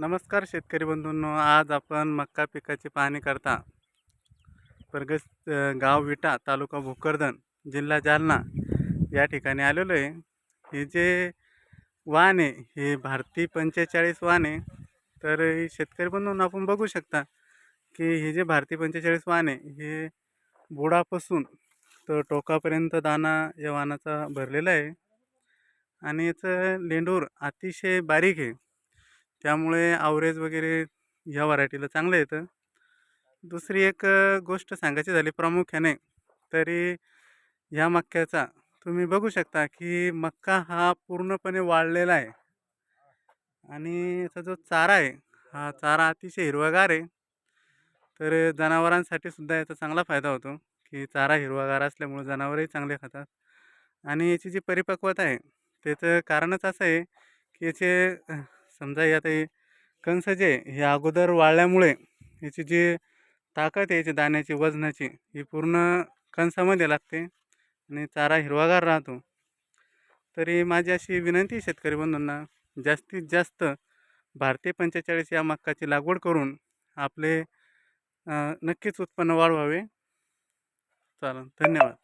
नमस्कार शेतकरी बंधूंनो आज आपण मक्का पिकाची पाहणी करता. परगस गाव विटा तालुका भोकरदन जिल्हा जालना या ठिकाणी आलेलो आहे. हे जे वाहन आहे हे भारती पंचेचाळीस वाहन आहे. तर शेतकरी बंधून आपण बघू शकता की हे जे भारती पंचेचाळीस वाहन आहे हे बुडापासून तर टोकापर्यंत दाना या वाहनाचा भरलेला आहे. आणि याचं लेंडूर अतिशय बारीक आहे. त्यामुळे आवरेज वगैरे ह्या व्हरायटीला चांगलं येतं. दुसरी एक गोष्ट सांगायची झाली प्रामुख्याने तरी ह्या मक्याचा तुम्ही बघू शकता की मक्का हा पूर्णपणे वाळलेला आहे. आणि याचा जो चारा आहे हा चारा अतिशय हिरवागार आहे. तर जनावरांसाठी सुद्धा याचा चांगला फायदा होतो की चारा हिरवागार असल्यामुळे जनावरही चांगले खातात. आणि याची जी परिपक्वता आहे त्याचं कारणच असं आहे की याचे समजा हे आता हे कंस जे हे अगोदर वाळल्यामुळे याची जी ताकद आहे याची दाण्याची वजनाची ही पूर्ण कणसामध्ये लागते आणि चारा हिरवागार राहतो. तरी माझी अशी विनंती आहे शेतकरी बंधूंना जास्तीत जास्त भारतीय पंचेचाळीस या मक्काची लागवड करून आपले नक्कीच उत्पन्न वाढवावे. चालेल धन्यवाद.